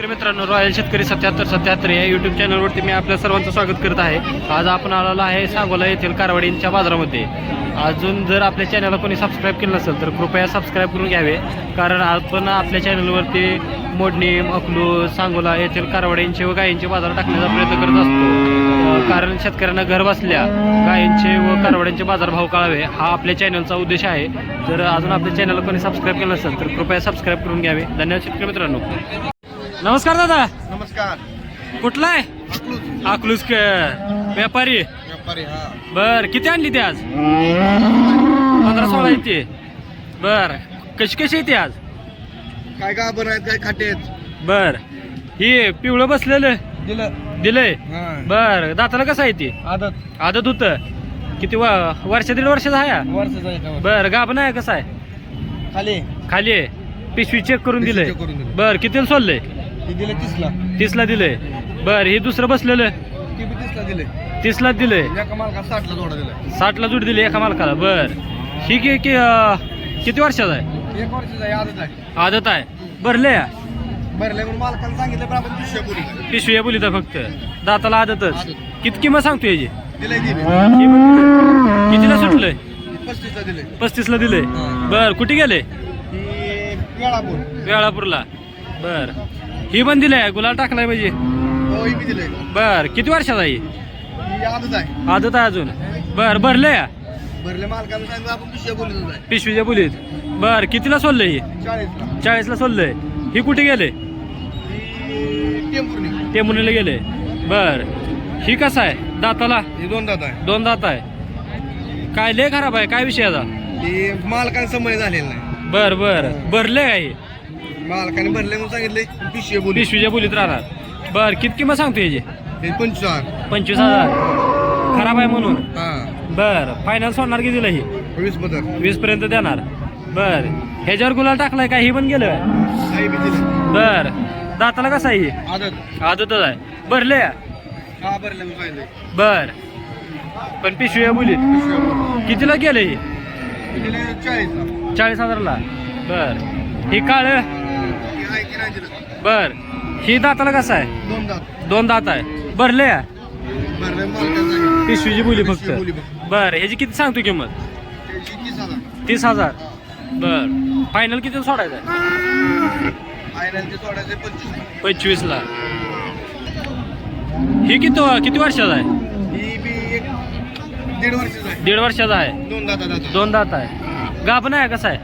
शेतकरी मित्रांनो रॉयल शेतकरी सत्याहत्तर सत्याहत्तर या युट्यूब चॅनलवरती मी आपल्या सर्वांचं स्वागत करत आहे. आज आपण आलेलो आहे सांगोला येथील कारवाडींच्या बाजारामध्ये. अजून जर आपल्या चॅनलला कोणी सबस्क्राईब केलं नसेल तर कृपया सबस्क्राईब करून घ्यावे. कारण आपण आपल्या चॅनलवरती मोडणी अकलू सांगोला येथील कारवाडींचे व गायींचे बाजार टाकण्याचा प्रयत्न करत असतो. कारण शेतकऱ्यांना घर बसल्या गायींचे व कारवाड्यांचे बाजारभाव कळावे हा आपल्या चॅनलचा उद्देश आहे. जर अजून आपल्या चॅनलला कोणी सबस्क्राईब केलं नसेल तर कृपया सबस्क्राईब करून घ्यावे. धन्यवाद शेतकरी मित्रांनो. नमस्कार दादा. नमस्कार. कुठला आहे? अकलूज. व्यापारी. व्यापारी हा. बर किती आणली ती आज? पंधरा सोळा येते. बर कशी कशी येते आज? काय का बरं आहेत काय खाटे आहेत. बर ही पिवळं बसलेलं. दिलं. दिलंय? हा. बर दाताला कसं आहे ती? आदत. आदत होतं. किती व वर्ष दीड वर्षाचा आहे? वर्षाचा आहे का बर गाभण आहे कसं आहे? खाली. खाली आहे. पिशवी चेक करून पिशवी दिलंय. check करून दिलंय. बर कितीला सोडलंय? ती दिलं तीसला. तीसला दिलंय. बर हे दुसरं बसलेलं ती बी तीसला दिले तीसला दिलंय. एका मालका साठला जोडा दिला साठला जुड दिली एका मालकाला. बर. ही कि, कि अं, किती वर्षाचा आहे? एक वर्षाचा आहे आदत आहे. आदत आहे. भरले भरले म्हणून मालकाला सांगितलं पण आपण पिशव्या बोली. पिशवी आहे बोलीत फक्त. दाताला आदतच. आदत. किती किंमत सांगतो याची. ही कितीला सुटलंय? पस्तीसला दिले पस्तीसला दिलंय. हा. बर कुठे गेले? वेळापूर. वेळापूरला. बर. ही पण दिलंय गुलाल टाकलाय पाहिजे. हो बर किती वर्षाचा आहे आदत आहे. आहे अजून. बर भरले आहे पिशवीच्या बोलीत. बर कितीला सोडलंय ही? चाळीसला. सोडलंय. ही कुठे गेले? मुलीला गेले. बर ही कसं आहे? दाताला? दोन दात आहे. दोन दात आहे. काय लय खराब आहे? काय विषय आता? मालकाने झालेला नाही. बर बर. भरले काय हे? मालकाने भरले म्हणून सांगितले पिशवी बोली. पिशवीच्या बोलीत राहणार. बर किती किंमत सांगतो याची? हे पंचवीस पंचवीस हजार. खराब आहे म्हणून. हा. बर फायनल सोडणार कितीला ही? वीस पदर. वीस पर्यंत देणार. बर. ह्याच्यावर गुलाल टाकलाय का? ही पण गेलं. काही बी दिले. बर. दाताला कसं आहे ही? आदत. आदतच आहे. भरले हा भरले म्हणून सांगितले बर. पण पिशवी बोलीत. बोली कितीला गेले ही? दिले चाळीसला चाळीस हजारला. बर. ही काळ? बर. ही दाताला कसं आहे? दोन दात. आहे. भरले पिशवीची बोली फक्त. बर. ह्याची किती सांगतो किंमत? तीस हजार. बर. फायनल किती सोडायचं आहे? पंचवीस पंचवीसला ही किती किती वर्षाचा आहे? दीड वर्षाचं आहे. दोन दाता दात दोन दात आहे. गाभण आहे कसं आहे?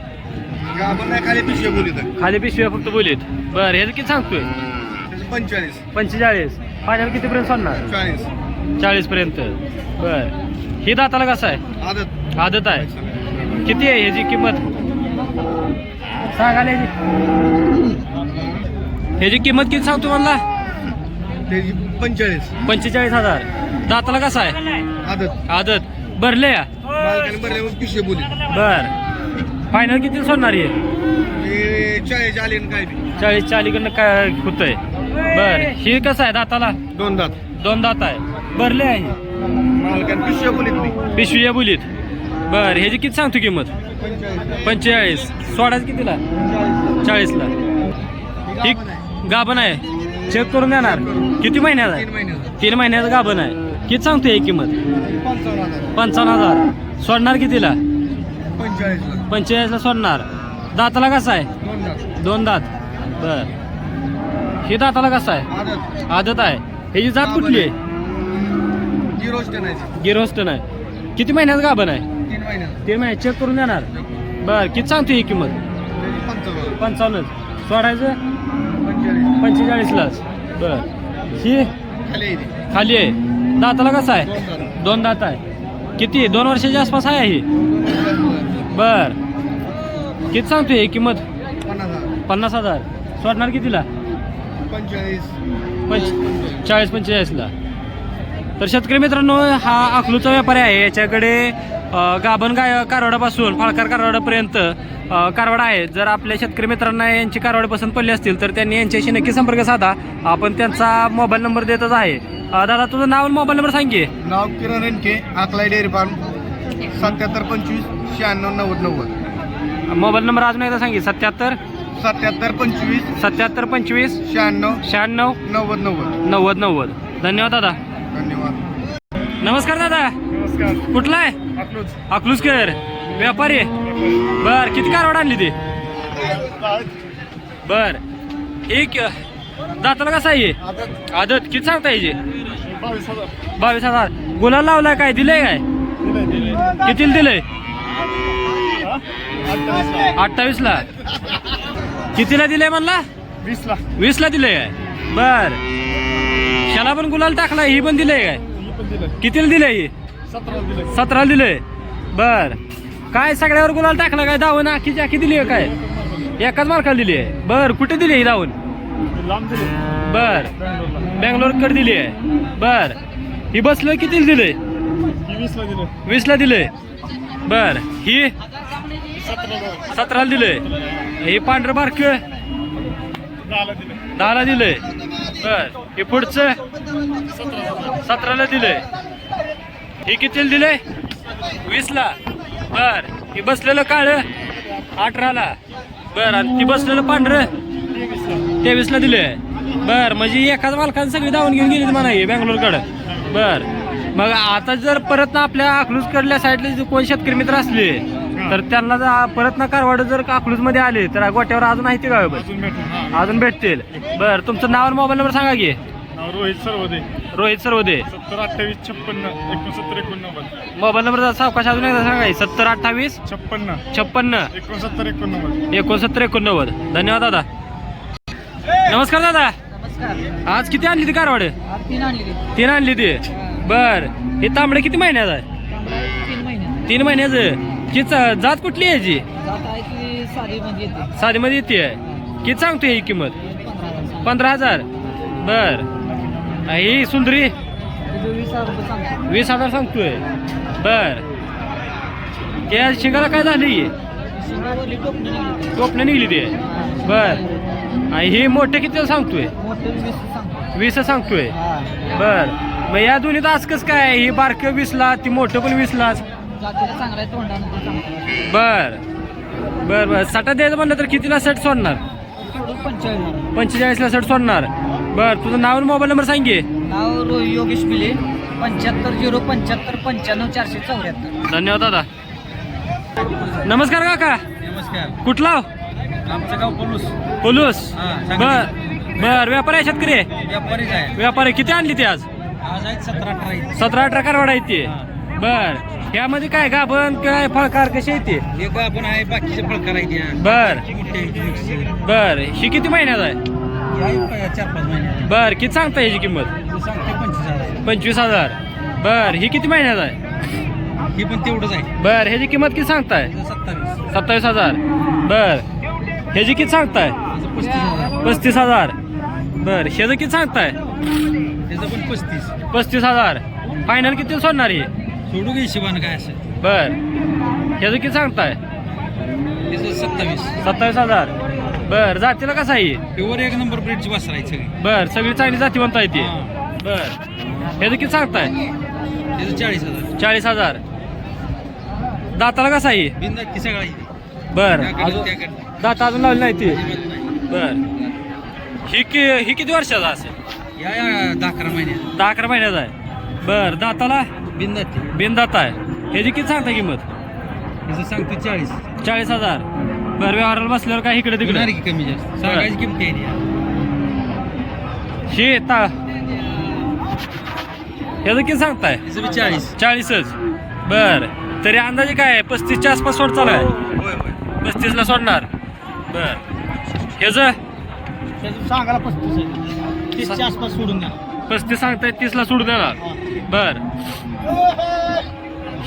आपण नाही खाली पिशव्या बोलीत आहे. खाली पिशवी फक्त बोलीत. बर ह्याचं किती सांगतोय? पंचेचाळीस. पंचेचाळीस. फायनल कितीपर्यंत सोडणार? चाळीस. चाळीस पर्यंत बर. ही दाताला कसं आहे? आदत. आदत आहे. किती आहे ह्याची किंमत? सांगाल ह्याची ह्याची किंमत किती सांगतो मला त्याची पंचेचाळीस. पंचेचाळीस हजार. दाताला कसा आहे? आदत. आदत. भरले या? पिशव्या बोलीत. बर. फायनल किती सोडणार आहे हे चाळीस आले काय बी. चाळीस चालीकडनं काय होतंय? बर. ही कसं आहे दाताला? दोन दात. दोन दात आहे. भरले आहे? मालकाने पिशव्या बोलीत मी पिशवी या बोलीत. बर. ह्याची किती सांगतो किंमत? पंचेचाळीस. पंचेचाळीस सोडायचं कितीला? चाळीसला. ही गाभण आहे. चेक करून देणार. किती महिन्यात तीन आहे महिन्याचा. तीन महिन्याचं गाभण आहे. किती सांगतो ही किंमत? पंचावन्न हजार. पंचावन्न हजार. सोडणार कितीला? पंचेचाळीसला. पंचेचाळीसला सोडणार. दाताला कसा आहे? दोन दात. दोन दात. बर. ही दाताला कसा आहे? आदत. आहे. ह्याची जात कुठली आहे. गिरोस्टन आहे किती महिन्यात गाभण आहे? तीन महिने. चेक करून देणार. बर. किती सांगतो ही किंमत? पंचावन्न. सोडायचं? पंचेचाळीस. पंचेचाळीसलाच. बर. ही खाली आहे दाताला कसं आहे? दोन दात आहे. किती? दोन वर्षाच्या आसपास आहे ही? बर. किती सांगतोय ही किंमत? पन्नास हजार. पन्नास हजार. सोडणार कितीला? पंचेचाळीस. पंच चाळीस पंचेचाळीसला. तर शेतकरी मित्रांनो हा अकलूचा व्यापारी आहे. याच्याकडे गाभण गाय कारवाडापासून फाळकार कारवाडापर्यंत कारवाड आहे. जर आपल्या शेतकरी मित्रांना यांची कारवाड पसंत पडली असतील तर त्यांनी यांच्याशी नक्की संपर्क साधा. आपण त्यांचा मोबाईल नंबर देतच आहे. दादा तुझं नाव आणि मोबाईल नंबर सांगे नाव किरण रेणके आकलाई डेअरी फार्म. सत्याहत्तर पंचवीस शहाण्णव नव्वद नव्वद. मोबाईल नंबर अजून एकदा सांगे सत्याहत्तर सत्याहत्तर पंचवीस सत्याहत्तर पंचवीस शहाण्णव शहाण्णव नव्वद नव्वद. नव्वद नव्वद. धन्यवाद दादा. धन्यवाद. नमस्कार दादा. नमस्कार. कुठला आहे? अकलूज. अकलूजकर. व्यापारी बर किती कारवाड आणली ती? बर. एक दाताला कसा आहे? आदत. आदत. किती सांगता याची बावीस हजार. बावीस हजार. गुलाल लावलाय काय? दिलंय काय? कितीला दिलंय? अठ्ठावीस ला कितीला दिलंय म्हणला? वीस ला वीस ला दिलंय काय? बर. शाला पण गुलाल टाकलाय ही पण दिलंय काय? कितीला दिलंय ही? सतरा दिलं सतरा दिलंय. बर. काय सगळ्यावर गुलाल टाकला काय? दावण आखीची आखी दिली आहे काय? एकाच मार्काला दिली आहे बर कुठे दिली ही दिले बर. बँगलोरला. बँगलोरकडे दिली आहे बर. ही बसलं कितीला दिलंय? वीसला दिलं बर ही? सतरा दिलं सतराला दिलंय. हे पांढरं बारक दहाला दिलं बर हे पुढचं? सतरा सतराला दिलंय. हे कितीला दिलंय? वीसला. बर हे बसलेलं काळ? अठराला. बर आणि ती बसलेलं पांढरं? तेवीसला दिलंय. बर म्हणजे एकाच मालकाने सगळी धावून घेऊन गेली म्हणा हे बँगलोरकडं. बर. मग आता जर परत ना आपल्या अकलूजकडल्या साईडला जे कोण शेतकरी मित्र असले तर त्यांना जर परत ना कारवाड जर अकलूजमध्ये आले तर गोट्यावर अजून आहे ते गाव अजून भेटतील बर तुमचं नाव आणि मोबाईल नंबर सांगा की. नाव रोहित सर्वदे. रोहित सरवदे. सत्तर अठ्ठावीस छप्पन्न एकोणसत्तर एकोणनव्वद. मोबाईल नंबर सावकाश अजून एकदा सांगा सत्तर अठ्ठावीस छप्पन्न. छप्पन्न. एकोणसत्तर एकोणनव्वद. एकोणसत्तर एकोणनव्वद. धन्यवाद दादा. नमस्कार दादा. नमस्कार. आज किती आणली ती कारवाड? तीन आणली ती. तीन आणली ती. बर. हे तांबडे किती महिन्यात आहे? तीन महिने तीन महिन्याचं. किच जात कुठली आहे याची जात आहे की साधी मध्ये येते येते. किती सांगतोय ही किंमत? पंधरा हजार. पंधरा हजार. बर. ही सुंदरी? तुझं वीस हजार रुपये सांगतो वीस हजार सांगतोय. बर. त्या शिंगाला काय झाली? शिंगावरली टोपणी निघाली. टोपणं निघली ते. बर. आणि ही मोठे किती सांगतोय? मोठे वीस सांगतो वीस सांगतोय. हा. बर. मग या दोन्हीत आज कसं काय? ही बारकं वीसला ती मोठं पण वीसला जातीला चांगला आहे तोंडानं ते चांगलं बर. बर बर. सटा द्यायचं म्हणलं तर कितीला सेट सोडणार? पंचेचाळीस पंचेचाळीसला. सेट सोडणार. बर तुझं नाव आणि मोबाईल नंबर सांगे नाव रो योगेश बिले पंच्याहत्तर झिरो पंच्याहत्तर पंच्याण्णव चारशे चौऱ्याहत्तर. धन्यवाद दादा. नमस्कार काका. नमस्कार. कुठला हो? आमचं गाव पोलूस. पोलूस. हा, बर. बर व्यापारी आहे शेतकरी? आहे? व्यापारीच आहे. व्यापारी. किती आणली ती आज? सतरा अठरा आहेत. सतरा अठरा कारवाड आहे ती. बर. यामध्ये काय गाभण काय फळकार कशी आहे ती? एक आपण आहे बाकीचे फळकार आहेत बर. बर. ही किती महिन्यात आहे? चार पाच महिने बर. किती सांगता याची किंमत? सांगते पंचवीस हजार पंचवीस हजार. बर. ही किती महिन्यात आहे? हे पण तेवढंच आहे. बर. ह्याची किंमत किती सांगताय? सत्तावीस. सत्तावीस हजार. बर. ह्याची किती सांगताय? पस्तीस हजार. पस्तीस हजार. बर ह्याचं किती सांगताय? त्याचं पण पस्तीस. पस्तीस हजार. फायनल किती सोडणार ही? सोडू घे हिशोबानं काय असेल. बर ह्याचं किती सांगताय? त्याचं सत्तावीस. सत्तावीस हजार. बर जातीला कसं आहे ही? प्युअर एक नंबर ब्रेडची वासर आहे सगळी. बर सगळी चांगली जातीवंत आहे ती हा. बर ह्याचं किती सांगताय? त्याचं चाळीस हजार. चाळीस हजार. दाताला कसं आहे ही? बिंदा की सगळा बर अजून त्याकडे दात अजून लावली नाही. ती. बर. ही कि ही किती वर्षाचा असेल? या या दहा अकरा महिन्यात दहा अकरा महिन्याचा आहे. बर दाताला? बिंदा ते बिनदात आहे. ह्याची किती सांगता किंमत? त्याचं सांगतो चाळीस. चाळीस हजार. बर व्यवहाराला बसल्यावर काय इकडे तिकडे? होणार की कमी जास्त? सांगायची किंमत आहे. हे ता ह्याचं किती सांगताय? बी चाळीस. चाळीसच. बर. तरी अंदाजे काय आहे? पस्तीसच्या आसपास सोड चालू आहे. होय होय. पस्तीसला सोडणार. बर. ह्याचं? त्याचं सांगायला पस्तीस आहे. तीसच्या आसपास सोडून द्या. पस्तीस सांगताय तीसला सोडून देणार बर.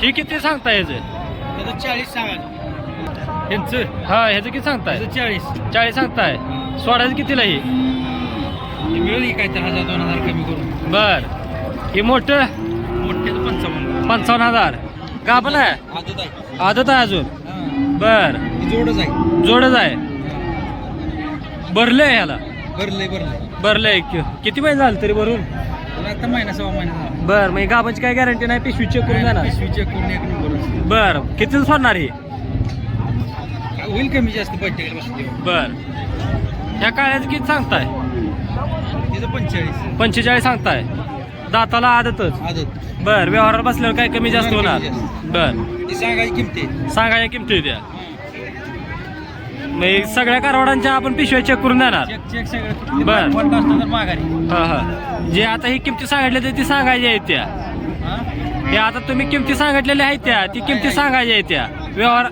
ही किती सांगताय त्याचं चाळीस सांगायचं. ह्यांचं? हा ह्याचं किती सांगताय? त्याचं चाळीस. चाळीस सांगताय. सोडायचं कितीला ही? ते मिळेल काय तर हजार दोन हजार कमी करून. बर. हे मोठं? मोठ्याचं पंचावन्न. पंचावन्न हजार. गाभण आहे? आदत आहे. आदत आहे अजून. हा. बर. जोडच आहे. जोडच आहे. भरलंय ह्याला. भरलंय भरलंय. भरलंय कि- किती महिने झाले तरी भरून? तुला आता महिना सव्वा महिना झाला. बर मग गाभाची काय गॅरंटी नाही पिशवी चेक करून देणार? पिशवी चेक करून एक नंबर बर किती सोडणार ही? होईल कमी जास्त बड्डेकडे बसते बर. ह्या काळ्याचं किती सांगताय? पंचेचाळीस. पंचेचाळीस सांगताय. दाताला आदतच. आदत. बर व्यवहाराला बसल्यावर काय कमी जास्त होणार? बर. ती सांगायची किमती. सांगायच्या किमती द्या. सगळ्या कारवाडांच्या आपण पिशव्या चेक करून देणार. चेक चेक सगळं. बर. पन्नास असतं तर माघारी. हा हा. जे आता ही किमती सांगितल्या ती सांगायच्या आहेत त्या. हा? हे आता तुम्ही किमती सांगितलेल्या आहेत त्या ती किमती सांगायच्या आहेत त्या. व्यवहार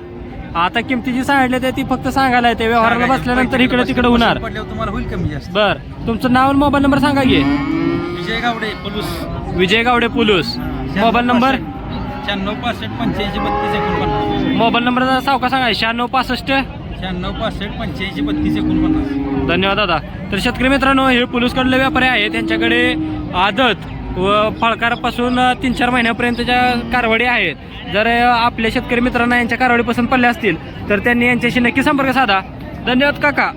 आता किमती जी सांगितल्या त्या ती फक्त सांगायला येते. व्यवहाराला बसल्यानंतर इकडे तिकडे होणार. पडल्यावर तुम्हाला होईल कमी जास्त. बर. तुमचं नाव आणि मोबाईल नंबर सांगा की. विजय गावडे पलूस. विजय गावडे पुलूस. Mobile number? शहाण्णव पासष्ट पंच्याऐंशी बत्तीस एकोणपन्नास. मोबाईल नंबर सावका सांगा. शहाण्णव पासष्ट शहाण्णव पासष्ट पंच्याऐंशी बत्तीस एकोणपन्नास. धन्यवाद दादा. तर शेतकरी मित्रांनो हे पोलीसकडले व्यापारी आहेत. त्यांच्याकडे आदत व फळकारापासून तीन चार महिन्यापर्यंतच्या कारवाडी आहेत. जर आपल्या शेतकरी मित्रांना यांच्या कारवाडीपासून पसंत पडल्या असतील तर त्यांनी यांच्याशी नक्की संपर्क साधा. धन्यवाद काका.